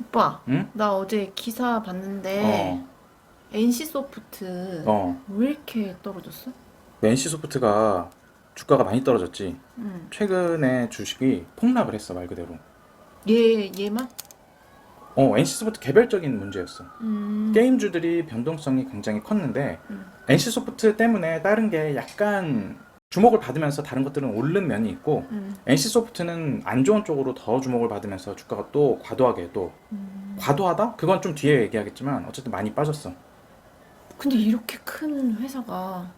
오빠, 응? 나 어제 기사 봤는데 어, NC 소프트 어. 왜 이렇게 떨어졌어? NC 소프트가 주가가 많이 떨어졌지. 응. 최근에 주식이 폭락을 했어 말 그대로. 얘 얘만? 어, NC 소프트 개별적인 문제였어. 음. 게임주들이 변동성이 굉장히 컸는데 음. NC 소프트 때문에 다른 게 약간 주목을 받으면서 다른 것들은 오른 면이 있고 음. NC 소프트는 안 좋은 쪽으로 더 주목을 받으면서 주가가 또 과도하게 또 음. 과도하다? 그건 좀 뒤에 얘기하겠지만 어쨌든 많이 빠졌어. 근데 이렇게 큰 회사가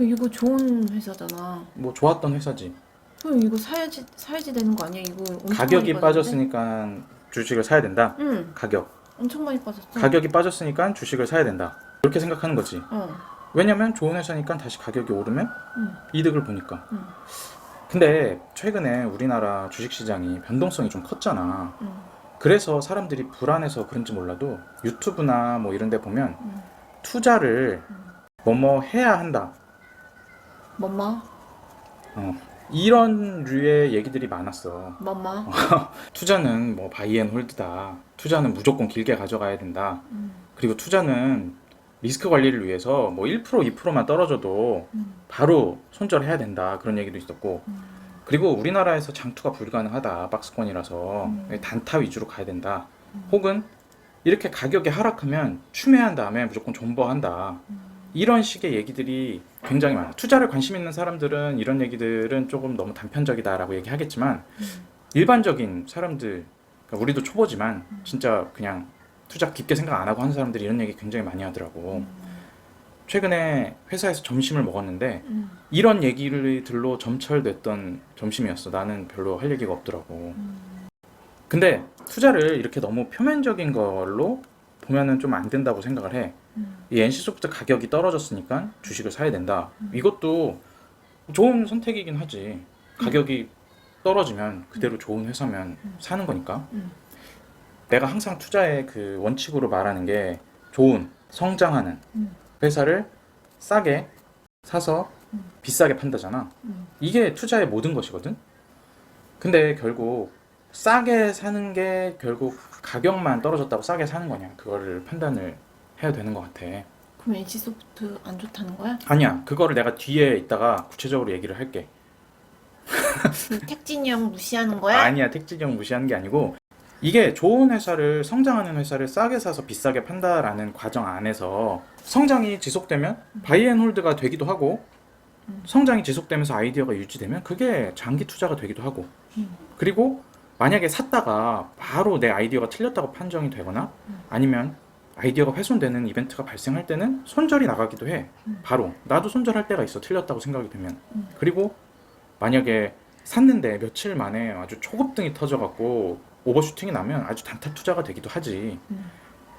이거 좋은 회사잖아. 뭐 좋았던 회사지. 그럼 이거 사야지 사야지 되는 거 아니야? 이거 엄청 가격이 많이 빠졌는데? 빠졌으니까 주식을 사야 된다. 응, 가격. 엄청 많이 빠졌어. 가격이 빠졌으니까 주식을 사야 된다. 이렇게 생각하는 거지. 어, 왜냐면 좋은 회사니까 다시 가격이 오르면 응, 이득을 보니까. 응, 근데 최근에 우리나라 주식 시장이 변동성이 좀 컸잖아. 응, 그래서 사람들이 불안해서 그런지 몰라도 유튜브나 뭐 이런 데 보면 응. 투자를 뭐뭐 해야 한다. 맘마, 어. 이런 류의 얘기들이 많았어. 맘마. 투자는 뭐 바이앤홀드다. 투자는 무조건 길게 가져가야 된다. 음, 그리고 투자는 리스크 관리를 위해서 뭐 1% 2%만 떨어져도 음, 바로 손절해야 된다. 그런 얘기도 있었고. 음. 그리고 우리나라에서 장투가 불가능하다. 박스권이라서 음. 단타 위주로 가야 된다. 음. 혹은 이렇게 가격이 하락하면 추매한 다음에 무조건 존버한다. 음. 이런 식의 얘기들이 굉장히 많아. 투자를 관심 있는 사람들은 이런 얘기들은 조금 너무 단편적이다라고 얘기하겠지만 음. 일반적인 사람들, 그러니까 우리도 초보지만 진짜 그냥 투자 깊게 생각 안 하고 하는 사람들이 이런 얘기 굉장히 많이 하더라고. 최근에 회사에서 점심을 먹었는데 음, 이런 얘기를 들로 점철됐던 점심이었어. 나는 별로 할 얘기가 없더라고. 음. 근데 투자를 이렇게 너무 표면적인 걸로 보면은 좀 안 된다고 생각을 해. 음. 이 NC소프트 가격이 떨어졌으니까 주식을 사야 된다. 음. 이것도 좋은 선택이긴 하지. 가격이 떨어지면 그대로 좋은 회사면 음. 사는 거니까. 음. 내가 항상 투자의 그 원칙으로 말하는 게 좋은 성장하는 음. 회사를 싸게 사서 음. 비싸게 판다잖아. 음. 이게 투자의 모든 것이거든. 근데 결국 싸게 사는 게 결국 가격만 떨어졌다고 싸게 사는 거냐. 그거를 판단을 해야 되는 것 같아. 그럼 NC 소프트 안 좋다는 거야? 아니야. 그거를 내가 뒤에 있다가 구체적으로 얘기를 할게. 그 택진이 형 무시하는 거야? 아니야. 택지경 무시하는 게 아니고 이게 좋은 회사를 성장하는 회사를 싸게 사서 비싸게 판다라는 과정 안에서 성장이 지속되면 바이앤홀드가 되기도 하고 음. 성장이 지속되면서 아이디어가 유지되면 그게 장기 투자가 되기도 하고 음. 그리고 만약에 샀다가 바로 내 아이디어가 틀렸다고 판정이 되거나 음. 아니면 아이디어가 훼손되는 이벤트가 발생할 때는 손절이 나가기도 해. 음. 바로 나도 손절할 때가 있어. 틀렸다고 생각이 되면. 음. 그리고 만약에 샀는데 며칠 만에 아주 초급등이 터져갖고 오버슈팅이 나면 아주 단타 투자가 되기도 하지. 음.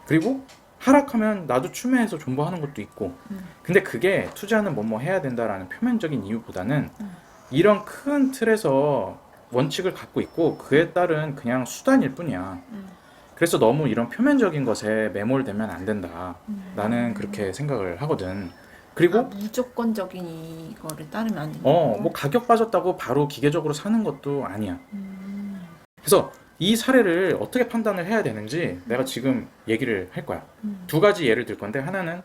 그리고 하락하면 나도 추매해서 존버하는 것도 있고. 음. 근데 그게 투자는 뭐뭐 해야 된다라는 표면적인 이유보다는 음. 이런 큰 틀에서 원칙을 갖고 있고 그에 따른 그냥 수단일 뿐이야. 음. 그래서 너무 이런 표면적인 것에 매몰되면 안 된다. 음. 나는 그렇게 생각을 하거든. 아, 그리고 무조건적인 이거를 따르면 안 된다. 어, 뭐 가격 빠졌다고 바로 기계적으로 사는 것도 아니야. 음. 그래서 이 사례를 어떻게 판단을 해야 되는지 내가 지금 얘기를 할 거야. 음. 두 가지 예를 들 건데 하나는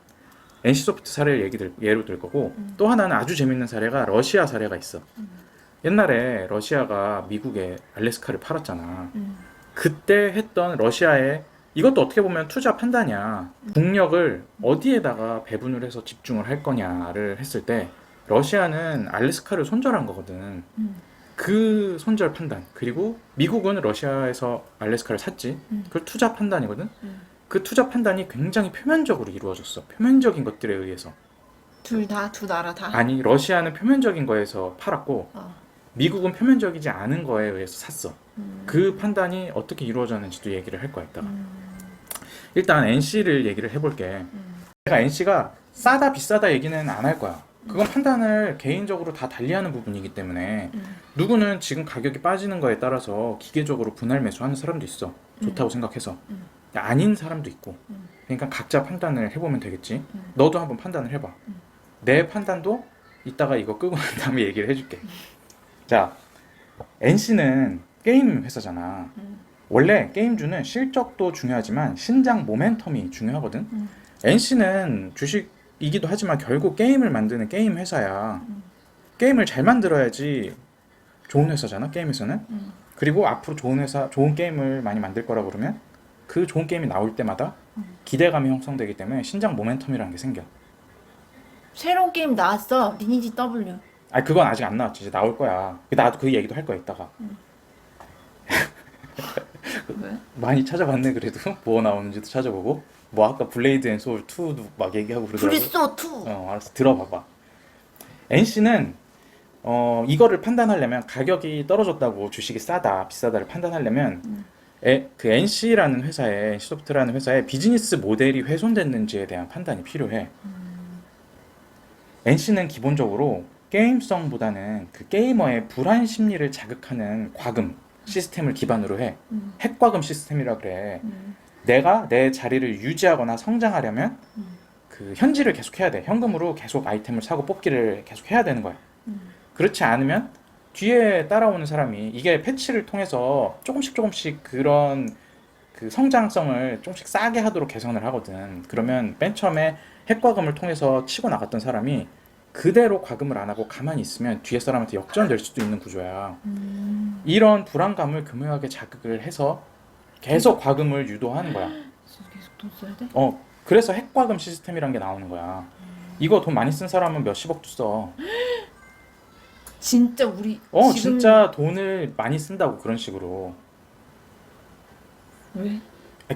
NC소프트 사례를 얘기 들, 예로 들 거고 음. 또 하나는 아주 재밌는 사례가 러시아 사례가 있어. 음. 옛날에 러시아가 미국에 알래스카를 팔았잖아. 음. 그때 했던 러시아의 이것도 어떻게 보면 투자 판단이야. 국력을 어디에다가 배분을 해서 집중을 할 거냐를 했을 때 러시아는 알래스카를 손절한 거거든. 음. 그 손절 판단 그리고 미국은 러시아에서 알래스카를 샀지. 음. 그걸 투자 판단이거든. 음. 그 투자 판단이 굉장히 표면적으로 이루어졌어. 표면적인 것들에 의해서. 둘 다 두 나라 다. 아니 러시아는 표면적인 거에서 팔았고 어. 미국은 표면적이지 않은 거에 의해서 샀어. 음. 그 판단이 어떻게 이루어졌는지도 얘기를 할 거야 이따가. 음. 일단 NC를 얘기를 해볼게. 음. 내가 NC가 싸다 비싸다 얘기는 안 할 거야. 그건 판단을 개인적으로 다 달리하는 부분이기 때문에 음. 누구는 지금 가격이 빠지는 거에 따라서 기계적으로 분할 매수하는 사람도 있어. 좋다고 음. 생각해서. 음. 아닌 사람도 있고. 음. 그러니까 각자 판단을 해보면 되겠지. 음. 너도 한번 판단을 해봐. 음. 내 판단도 이따가 이거 끄고 난 다음에 얘기를 해줄게. 자, NC는 게임 회사잖아. 음. 원래 게임주는 실적도 중요하지만 신장 모멘텀이 중요하거든. 음. NC는 주식 이기도 하지만 결국 게임을 만드는 게임 회사야. 음. 게임을 잘 만들어야지 좋은 회사잖아. 게임에서는. 음. 그리고 앞으로 좋은 회사, 좋은 게임을 많이 만들 거라 그러면 그 좋은 게임이 나올 때마다 음. 기대감이 형성되기 때문에 신장 모멘텀이라는 게 생겨. 새로운 게임 나왔어. 리니지 W. 아 그건 아직 안 나왔지. 이제 나올 거야. 나도 그 얘기도 할 거야 이따가. 왜? 많이 찾아봤네 그래도 뭐 나오는지도 찾아보고 뭐 아까 블레이드 앤 소울 2도 막 얘기하고 그러더라고. 브리소 2. 어 알았어 들어봐봐. NC는 어 이거를 판단하려면 가격이 떨어졌다고 주식이 싸다 비싸다를 판단하려면 음. 에, 그 NC라는 회사에 NC소프트라는 회사의 비즈니스 모델이 훼손됐는지에 대한 판단이 필요해. NC는 기본적으로 게임성보다는 그 게이머의 불안 심리를 자극하는 과금 시스템을 기반으로 해. 음. 핵과금 시스템이라 그래. 음. 내가 내 자리를 유지하거나 성장하려면 음. 그 현질을 계속 해야 돼. 현금으로 계속 아이템을 사고 뽑기를 계속 해야 되는 거야. 음. 그렇지 않으면 뒤에 따라오는 사람이 이게 패치를 통해서 조금씩 조금씩 그런 그 성장성을 조금씩 싸게 하도록 개선을 하거든. 그러면 맨 처음에 핵과금을 통해서 치고 나갔던 사람이 그대로 과금을 안 하고 가만히 있으면 뒤에 사람한테 역전될 수도 있는 구조야. 음. 이런 불안감을 교묘하게 자극을 해서 계속 과금을 유도하는 거야. 계속 돈 써야 돼? 어, 그래서 핵과금 시스템이란 게 나오는 거야. 이거 돈 많이 쓴 사람은 몇십억도 써. 진짜 우리 어, 지금 진짜 돈을 많이 쓴다고 그런 식으로. 왜?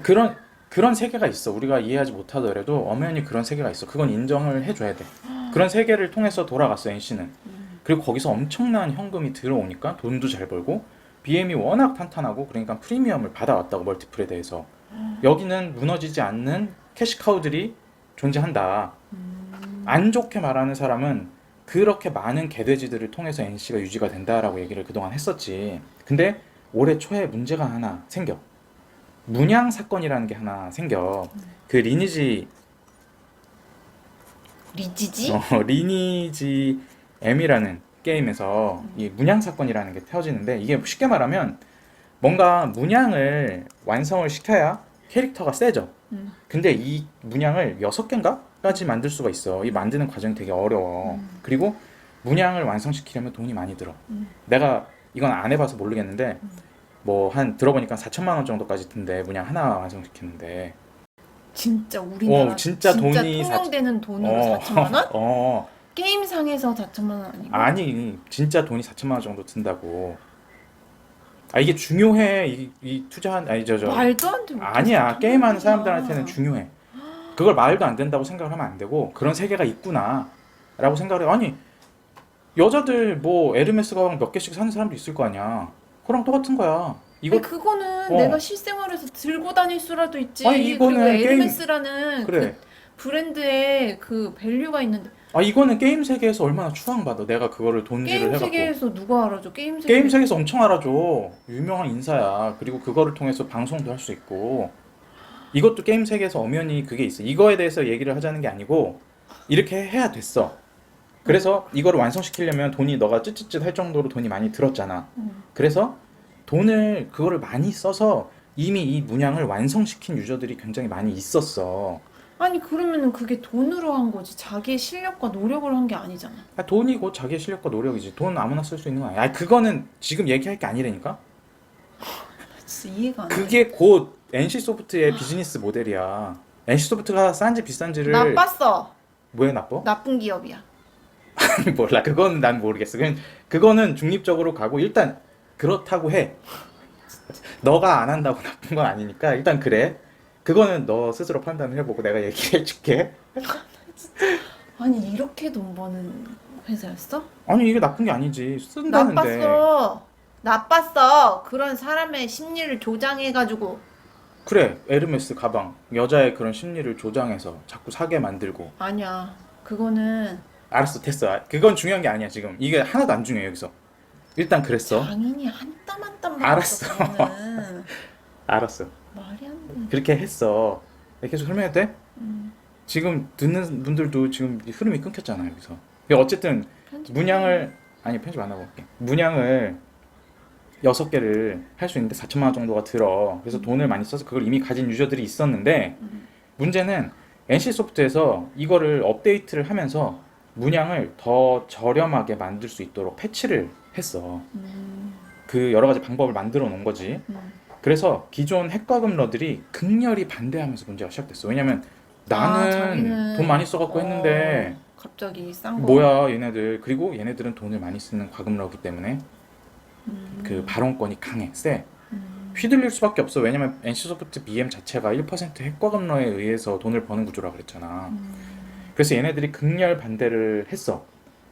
그런 그런 세계가 있어. 우리가 이해하지 못하더라도 엄연히 그런 세계가 있어. 그건 인정을 해줘야 돼. 그런 세계를 통해서 돌아갔어 NC는. 음. 그리고 거기서 엄청난 현금이 들어오니까 돈도 잘 벌고 BM이 워낙 탄탄하고 그러니까 프리미엄을 받아왔다고 멀티플에 대해서 여기는 무너지지 않는 캐시카우들이 존재한다. 음. 안 좋게 말하는 사람은 그렇게 많은 개돼지들을 통해서 NC가 유지가 된다라고 얘기를 그동안 했었지. 근데 올해 초에 문제가 하나 생겨. 문양 사건이라는 게 하나 생겨. 그 리니지 리지지? 어, 리니지 M이라는 게임에서 이 문양 사건이라는 게 터지는데 이게 쉽게 말하면 뭔가 문양을 완성을 시켜야 캐릭터가 세져. 음. 근데 이 문양을 여섯 개인가까지 만들 수가 있어. 이 만드는 과정이 되게 어려워. 음. 그리고 문양을 완성시키려면 돈이 많이 들어. 음. 내가 이건 안 해봐서 모르겠는데 음. 뭐한 들어보니까 4천만 원 정도까지 든대 문양 하나 완성시키는데. 진짜 우리나라 어, 진짜 돈이 통용되는 돈으로 어, 4천만 원? 어, 게임상에서 4천만 원 아니고? 아니 진짜 돈이 4천만 원 정도 든다고. 아 이게 중요해 이, 이 투자한 아니 저저 말도 안 돼. 아니야 4천만 게임하는. 사람들한테는 중요해. 그걸 말도 안 된다고 생각을 하면 안 되고 그런 세계가 있구나라고 생각을 해. 아니 여자들 뭐 에르메스 가방 몇 개씩 사는 사람도 있을 거 아니야. 그랑 똑같은 거야. 이거 아니, 그거는 어. 내가 실생활에서 들고 다닐 수라도 있지. 아니, 이거는 그리고 게임- 에르메스라는 그래. 그 브랜드의 그 밸류가 있는데 아 이거는 게임 세계에서 얼마나 추앙받아. 내가 그거를 돈질을 게임 해갖고. 세계에서 누가 알아줘? 게임 세계. 게임 세계에서 엄청 알아줘. 유명한 인사야. 그리고 그거를 통해서 방송도 할 수 있고. 이것도 게임 세계에서 엄연히 그게 있어. 이거에 대해서 얘기를 하자는 게 아니고 이렇게 해야 됐어. 그래서 이거를 완성시키려면 돈이 너가 찌찌찌 할 정도로 돈이 많이 들었잖아. 음. 그래서 돈을 그거를 많이 써서 이미 이 문양을 완성시킨 유저들이 굉장히 많이 있었어. 아니 그러면은 그게 돈으로 한 거지. 자기의 실력과 노력을 한 게 아니잖아. 아, 돈이 곧 자기의 실력과 노력이지. 돈 아무나 쓸 수 있는 거 아니야. 아, 그거는 지금 얘기할 게 아니라니까. 진짜 이해가 안 돼. 그게 곧 NC 소프트의 비즈니스 모델이야. NC 소프트가 싼지 비싼지를 나빴어. 왜 나빠? 나쁜 기업이야. 몰라. 그거는 난 모르겠어. 그냥 그거는 중립적으로 가고 일단 그렇다고 해. 너가 안 한다고 나쁜 건 아니니까 일단 그래. 그거는 너 스스로 판단을 해보고 내가 얘기해 줄게. 아니 이렇게 돈 버는 회사였어? 아니 이게 나쁜 게 아니지. 쓴다는데. 나빴어. 나빴어. 그런 사람의 심리를 조장해가지고 그래. 에르메스 가방. 여자의 그런 심리를 조장해서 자꾸 사게 만들고. 아니야. 그거는 알았어. 됐어. 그건 중요한 게 아니야 지금. 이게 하나도 안 중요해 여기서. 일단 그랬어. 장인이 한땀 한땀 알았어. 알았어. 말이 안 돼. 그렇게 했어. 계속 설명해도 돼? 음, 지금 듣는 분들도 지금 이 흐름이 끊겼잖아 여기서. 근데 어쨌든 편집. 문양을 아니 편집 안 하고 할게. 문양을 여섯 개를 할 수 있는데 4천만 원 정도가 들어. 그래서 돈을 많이 써서 그걸 이미 가진 유저들이 있었는데 음. 문제는 NC 소프트에서 이거를 업데이트를 하면서 문양을 더 저렴하게 만들 수 있도록 패치를 했어. 음. 그 여러 가지 방법을 만들어 놓은 거지. 음. 그래서 기존 핵과 금러들이 극렬히 반대하면서 문제가 시작됐어. 왜냐면 나는 아, 자기는- 돈 많이 써갖고 했는데 어, 갑자기 싼 거. 뭐야 얘네들 그리고 얘네들은 돈을 많이 쓰는 과금러기 때문에 음. 그 발언권이 강해 세 음. 휘둘릴 수밖에 없어 왜냐면 NC소프트 BM 자체가 1% 핵과금러에 의해서 돈을 버는 구조라 그랬잖아 음. 그래서 얘네들이 극렬 반대를 했어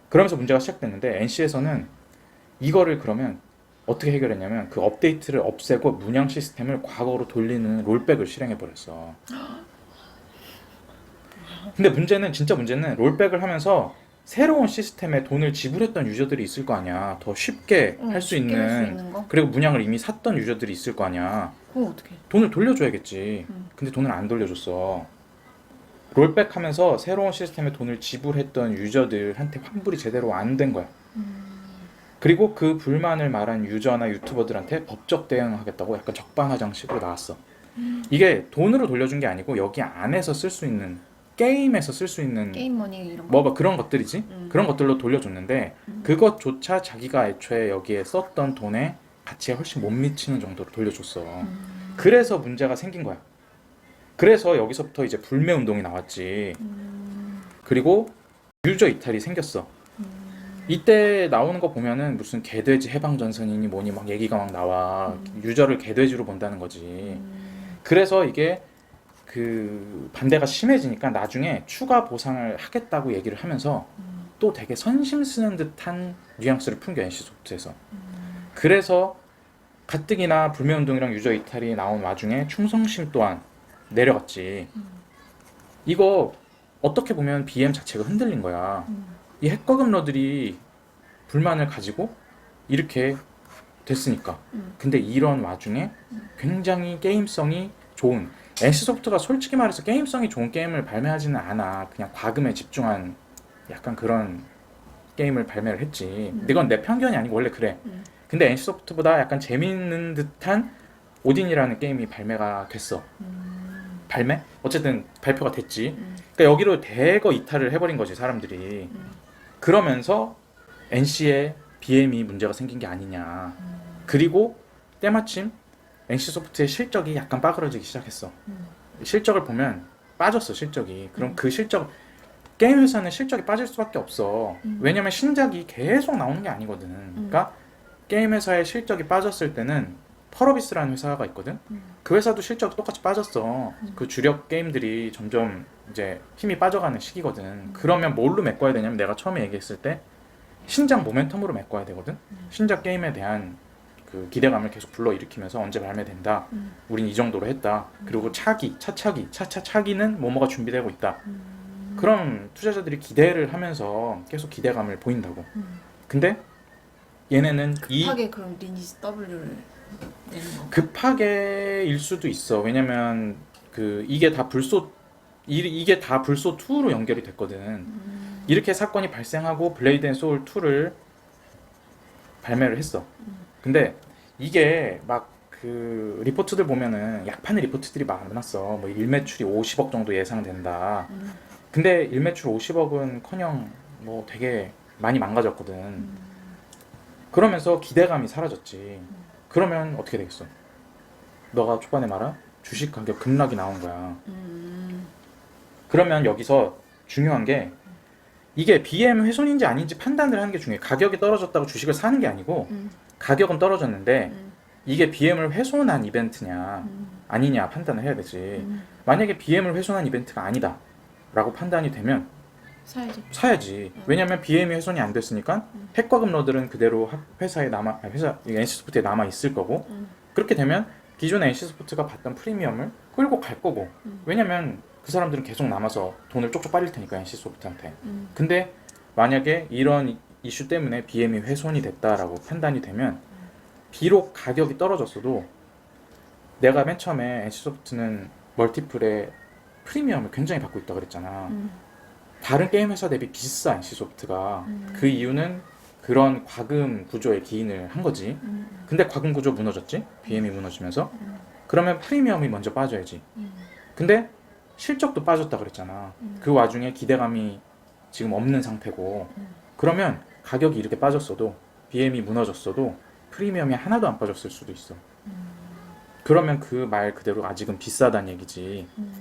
그러면서 문제가 시작됐는데 NC에서는 이거를 그러면 어떻게 해결했냐면 그 업데이트를 없애고 문양 시스템을 과거로 돌리는 롤백을 실행해 버렸어 근데 문제는 진짜 문제는 롤백을 하면서 새로운 시스템에 돈을 지불했던 유저들이 있을 거 아니야 더 쉽게 응, 할수 쉽게 할수 있는 있는 거? 그리고 문양을 이미 샀던 유저들이 있을 거 아니야. 그거 어떻게? 돈을 돌려줘야겠지. 음. 근데 돈을 안 돌려줬어. 롤백 하면서 새로운 시스템에 돈을 지불했던 유저들한테 환불이 제대로 안 된 거야. 음. 그리고 그 불만을 말한 유저나 유튜버들한테 법적 대응하겠다고 약간 적반하장식으로 나왔어. 이게 돈으로 돌려준 게 아니고 여기 안에서 쓸 수 있는 게임에서 쓸 수 있는 게임 머니 이런 거. 뭐, 뭐 그런 것들이지. 음. 그런 것들로 돌려줬는데 음. 그것조차 자기가 애초에 여기에 썼던 돈의 가치에 훨씬 못 미치는 정도로 돌려줬어. 음. 그래서 문제가 생긴 거야. 그래서 여기서부터 이제 불매 운동이 나왔지. 음. 그리고 유저 이탈이 생겼어. 음. 이때 나오는 거 보면은 무슨 개돼지 해방 전선이니 뭐니 막 얘기가 막 나와. 음. 유저를 개돼지로 본다는 거지. 음. 그래서 이게 그 반대가 심해지니까 나중에 추가 보상을 하겠다고 얘기를 하면서 음. 또 되게 선심 쓰는 듯한 뉘앙스를 풍겨 NC 소프트에서. 음. 그래서 가뜩이나 불매운동이랑 유저 이탈이 나온 와중에 충성심 또한 내려갔지. 음. 이거 어떻게 보면 BM 자체가 흔들린 거야. 음. 이 핵과금러들이 불만을 가지고 이렇게 됐으니까. 음. 근데 이런 와중에 음. 굉장히 게임성이 좋은 NC소프트가 솔직히 말해서 게임성이 좋은 게임을 발매하지는 않아. 그냥 과금에 집중한 약간 그런 게임을 발매를 했지. 음. 이건 내 편견이 아니고 원래 그래. 음. 근데 NC소프트보다 약간 재밌는 듯한 오딘이라는 게임이 발매가 됐어. 음. 발매? 어쨌든 발표가 됐지. 음. 그러니까 여기로 대거 이탈을 해버린 거지 사람들이. 음. 그러면서 NC에 BM이 문제가 생긴 게 아니냐. 음. 그리고 때마침 NC소프트의 실적이 약간 빠그러지기 시작했어. 음. 실적을 보면 빠졌어 실적이. 그럼 음. 그 실적 게임 회사는 실적이 빠질 수밖에 없어. 음. 왜냐면 신작이 계속 나오는 게 아니거든. 그러니까 게임 회사의 실적이 빠졌을 때는 펄어비스라는 회사가 있거든. 음. 그 회사도 실적이 똑같이 빠졌어. 음. 그 주력 게임들이 점점 이제 힘이 빠져가는 시기거든. 음. 그러면 뭘로 메꿔야 되냐면 내가 처음에 얘기했을 때 신작 모멘텀으로 메꿔야 되거든. 음. 신작 게임에 대한 그 기대감을 계속 불러일으키면서 언제 발매된다. 음. 우린 이 정도로 했다. 그리고 차기, 차차기, 차차 차기는 뭐뭐가 준비되고 있다. 음. 그럼 투자자들이 기대를 하면서 계속 기대감을 보인다고. 음. 근데 얘네는 이 급하게 그럼 리니지 W를 내는 거. 급하게일 수도 있어. 왜냐면 그 이게 다 불소 이, 이게 다 불소 2로 연결이 됐거든. 음. 이렇게 사건이 발생하고 블레이드 앤 소울 2를 발매를 했어. 음. 근데 이게 막 그 리포트들 보면은 약판의 리포트들이 많았어. 뭐 일매출이 50억 정도 예상된다. 음. 근데 일매출 50억은커녕 뭐 되게 많이 망가졌거든. 음. 그러면서 기대감이 사라졌지. 그러면 어떻게 되겠어? 너가 초반에 말한 주식 가격 급락이 나온 거야. 음. 그러면 여기서 중요한 게 이게 BM 훼손인지 아닌지 판단을 하는 게 중요해. 가격이 떨어졌다고 주식을 사는 게 아니고 음. 가격은 떨어졌는데 음. 이게 BM을 훼손한 이벤트냐 음. 아니냐 판단을 해야 되지. 음. 만약에 BM을 훼손한 이벤트가 아니다. 라고 판단이 되면 사야지. 사야지. 음. 왜냐면 BM이 훼손이 안 됐으니까 음. 핵과금러들은 그대로 학- 회사에 남아 아니, 회사 NC소프트에 남아 있을 거고 음. 그렇게 되면 기존의 NC소프트가 받던 프리미엄을 끌고 갈 거고 음. 왜냐면 그 사람들은 계속 남아서 돈을 쪽쪽 빨릴 테니까 NC소프트한테 음. 근데 만약에 이런 이- 이슈 때문에 BM이 훼손이 됐다라고 판단이 되면 비록 가격이 떨어졌어도 내가 맨 처음에 NC소프트는 멀티플의 프리미엄을 굉장히 받고 있다 그랬잖아 음. 다른 게임 회사 대비 비싸 NC소프트가 음. 그 이유는 그런 과금 구조의 기인을 한 거지. 음, 근데 과금 구조 무너졌지? BM이 무너지면서. 음, 그러면 프리미엄이 먼저 빠져야지. 음, 근데 실적도 빠졌다 그랬잖아. 음. 그 와중에 기대감이 지금 없는 상태고. 음. 그러면 가격이 이렇게 빠졌어도 BM이 무너졌어도 프리미엄이 하나도 안 빠졌을 수도 있어. 음. 그러면 그 말 그대로 아직은 비싸다는 얘기지. 음.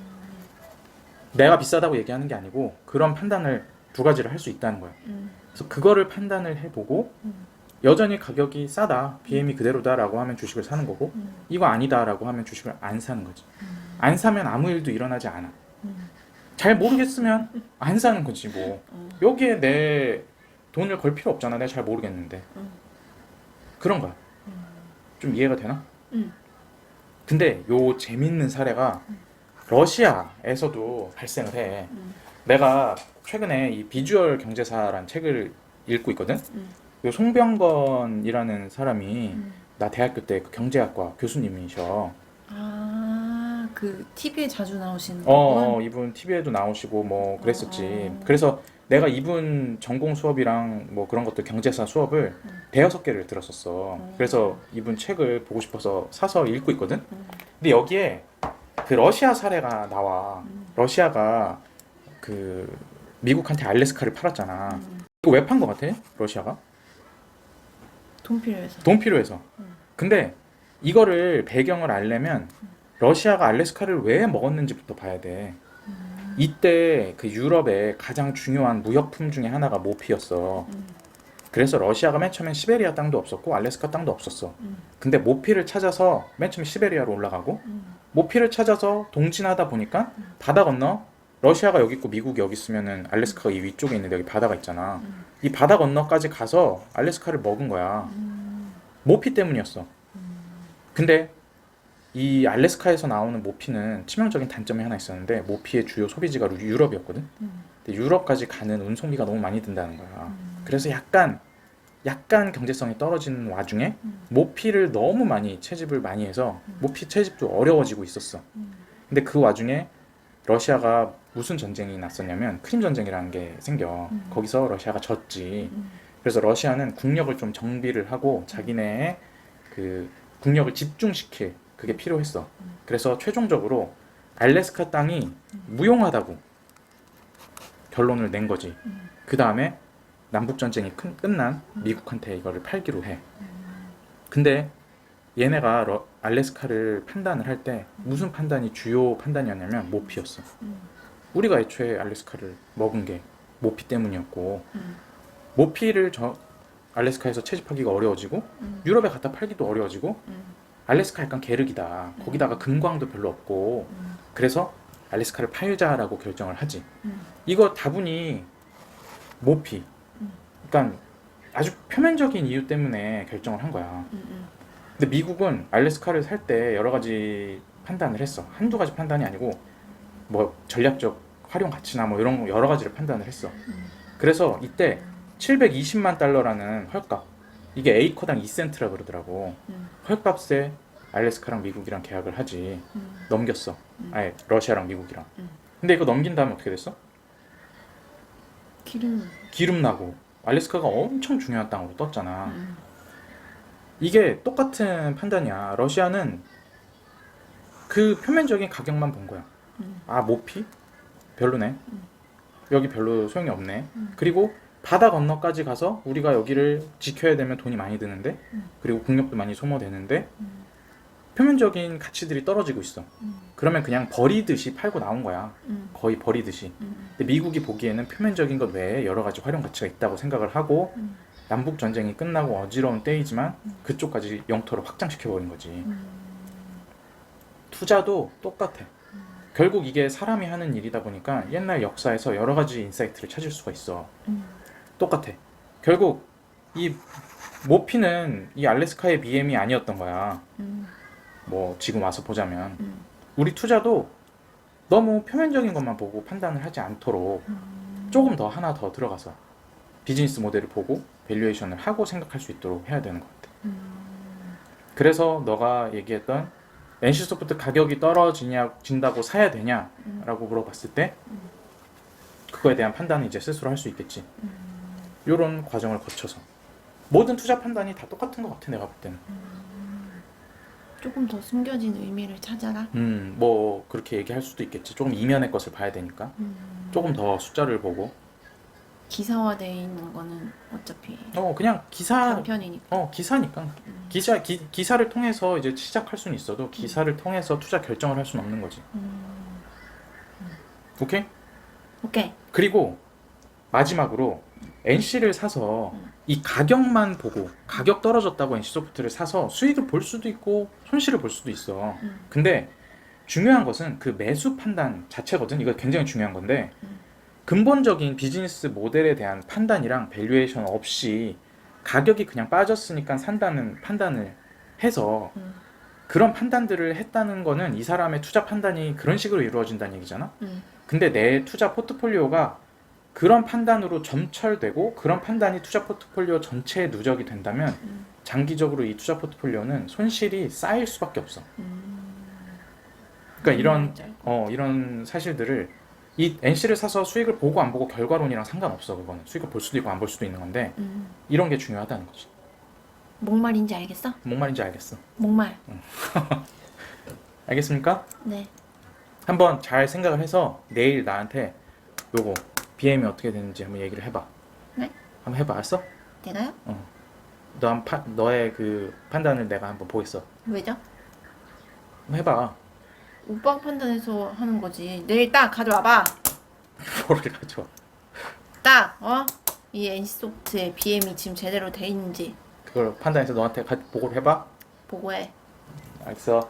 내가 비싸다고 얘기하는 게 아니고 그런 판단을 두 가지를 할 수 있다는 거야. 음, 그래서 그거를 판단을 해보고 음, 여전히 가격이 싸다, BM이 그대로다라고 하면 주식을 사는 거고 음, 이거 아니다라고 하면 주식을 안 사는 거지. 음, 안 사면 아무 일도 일어나지 않아. 음. 잘 모르겠으면 안 사는 거지 뭐. 어, 여기에 내 돈을 걸 필요 없잖아. 내가 잘 모르겠는데. 음. 그런 거야. 음. 좀 이해가 되나? 음. 근데 요 재밌는 사례가 러시아에서도 발생을 해. 음. 내가 최근에 이 비주얼 경제사란 책을 읽고 있거든. 음. 요 송병건이라는 사람이 음. 나 대학교 때 그 경제학과 교수님이셔. 아, 그 TV에 자주 나오시는 어, 분? 어, 이분 TV에도 나오시고 뭐 그랬었지. 어. 그래서 내가 이분 전공 수업이랑 뭐 그런 것들 경제사 수업을 음. 대여섯 개를 들었었어. 음. 그래서 이분 책을 보고 싶어서 사서 읽고 있거든. 음. 근데 여기에 그 러시아 사례가 나와. 음. 러시아가 그 미국한테 알래스카를 팔았잖아. 음. 이거 왜판것 같아? 러시아가? 돈 필요해서. 돈 필요해서. 음. 근데 이거를 배경을 알려면 러시아가 알래스카를 왜 먹었는지부터 봐야 돼. 음. 이때 그 유럽의 가장 중요한 무역품 중에 하나가 모피였어. 음. 그래서 러시아가 맨 처음엔 시베리아 땅도 없었고 알래스카 땅도 없었어. 음. 근데 모피를 찾아서 맨 처음에 시베리아로 올라가고 음. 모피를 찾아서 동진하다 보니까 바다 건너 러시아가 여기 있고 미국이 여기 있으면은 알래스카가 이 위쪽에 있는데 여기 바다가 있잖아. 음. 이 바다 건너까지 가서 알래스카를 먹은 거야. 음. 모피 때문이었어. 음. 근데 이 알래스카에서 나오는 모피는 치명적인 단점이 하나 있었는데 모피의 주요 소비지가 유럽이었거든. 음. 근데 유럽까지 가는 운송비가 너무 많이 든다는 거야. 음. 그래서 약간 약간 경제성이 떨어지는 와중에 음. 모피를 너무 많이 채집을 많이 해서 음. 모피 채집도 어려워지고 있었어. 음. 근데 그 와중에 러시아가 무슨 전쟁이 났었냐면 크림 전쟁이라는 게 생겨. 음. 거기서 러시아가 졌지. 음. 그래서 러시아는 국력을 좀 정비를 하고 자기네의 그 국력을 집중시킬 그게 필요했어. 음. 그래서 최종적으로 알래스카 땅이 무용하다고 결론을 낸 거지. 음. 그 다음에 남북 전쟁이 큰- 끝난 미국한테 이거를 팔기로 해. 음. 근데 얘네가 러- 알래스카를 판단을 할 때 무슨 판단이 주요 판단이었냐면 모피였어. 음. 우리가 애초에 알래스카를 먹은 게 모피 때문이었고 음. 모피를 저 알래스카에서 채집하기가 어려워지고 음. 유럽에 갖다 팔기도 어려워지고 음. 알래스카 약간 계륵이다. 거기다가 금광도 별로 없고 음. 그래서 알래스카를 팔자라고 결정을 하지. 음. 이거 다분히 모피. 음. 그러니까 아주 표면적인 이유 때문에 결정을 한 거야. 음. 음. 근데 미국은 알래스카를 살 때 여러 가지 판단을 했어. 한두 가지 판단이 아니고 뭐 전략적 활용 가치나 뭐 이런 거 여러 가지를 판단을 했어. 음. 그래서 이때 720만 달러라는 헐값. 이게 에이커당 2센트라 그러더라고. 음. 헐값에 알래스카랑 미국이랑 계약을 하지. 음. 넘겼어. 음. 아예 러시아랑 미국이랑. 음. 근데 이거 넘긴 다음에 어떻게 됐어? 기름. 기름 나고 알래스카가 엄청 중요한 땅으로 떴잖아. 음. 이게 똑같은 판단이야. 러시아는 그 표면적인 가격만 본 거야. 음. 아 모피 별로네. 음. 여기 별로 소용이 없네. 음. 그리고 바다 건너까지 가서 우리가 여기를 지켜야 되면 돈이 많이 드는데 음. 그리고 국력도 많이 소모되는데 음. 표면적인 가치들이 떨어지고 있어. 음. 그러면 그냥 버리듯이 팔고 나온 거야. 음. 거의 버리듯이. 음. 근데 미국이 보기에는 표면적인 것 외에 여러 가지 활용 가치가 있다고 생각을 하고 음. 남북 전쟁이 끝나고 어지러운 때이지만 음. 그쪽까지 영토를 확장시켜 버린 거지. 음. 투자도 똑같아. 음. 결국 이게 사람이 하는 일이다 보니까 옛날 역사에서 여러 가지 인사이트를 찾을 수가 있어. 음. 똑같아. 결국 이 모피는 이 알래스카의 BM이 아니었던 거야. 음. 뭐 지금 와서 보자면 음. 우리 투자도 너무 표면적인 것만 보고 판단을 하지 않도록 음. 조금 더 하나 더 들어가서 비즈니스 모델을 보고 밸류에이션을 하고 생각할 수 있도록 해야 되는 것 같아. 음. 그래서 너가 얘기했던 NC소프트 가격이 떨어지냐 진다고 사야 되냐라고 물어봤을 때 음. 그거에 대한 판단은 이제 스스로 할 수 있겠지. 음. 이런 과정을 거쳐서 모든 투자 판단이 다 똑같은 것 같아 내가 볼 때는. 조금 더 숨겨진 의미를 찾아라. 음, 뭐 그렇게 얘기할 수도 있겠지. 조금 이면의 것을 봐야 되니까. 음, 조금 더 숫자를 보고. 기사화되어 있는 거는 어차피 어, 그냥 기사 단편이니까. 어, 기사니까. 음. 기사 기, 기사를 통해서 이제 시작할 수는 있어도 기사를 통해서 투자 결정을 할 수는 없는 거지. 음, 오케이? 오케이. 그리고 마지막으로 NC를 사서 음. 이 가격만 보고 가격 떨어졌다고 NC 소프트를 사서 수익을 볼 수도 있고 손실을 볼 수도 있어. 음. 근데 중요한 것은 그 매수 판단 자체거든. 이거 굉장히 중요한 건데 음. 근본적인 비즈니스 모델에 대한 판단이랑 밸류에이션 없이 가격이 그냥 빠졌으니까 산다는 판단을 해서 음. 그런 판단들을 했다는 거는 이 사람의 투자 판단이 그런 식으로 이루어진다는 얘기잖아. 음. 근데 내 투자 포트폴리오가 그런 판단으로 점철되고 그런 판단이 투자 포트폴리오 전체에 누적이 된다면 음. 장기적으로 이 투자 포트폴리오는 손실이 쌓일 수밖에 없어. 음. 그러니까 이런 짧고. 어 이런 사실들을 이 NC를 사서 수익을 보고 안 보고 결과론이랑 상관없어 그거는 수익을 볼 수도 있고 안 볼 수도 있는 건데 음. 이런 게 중요하다는 거지. 뭔 말인지 알겠어? 뭔 말인지 알겠어. 목말. 알겠습니까? 네. 한번 잘 생각을 해서 내일 나한테 요거 BM이 어떻게 되는지 한번 얘기를 해봐. 네. 한번 해봐, 알았어? 내가요? 너한 파, 너의 그 판단을 내가 한번 보겠어. 왜죠? 한번 해봐. 오빠가 판단해서 하는 거지. 내일 딱 가져와봐. 뭐를 가져. 딱 어? 이 NC소프트의 BM이 지금 제대로 돼 있는지 그걸 판단해서 너한테 가, 보고를 해봐. 보고해. 알겠어.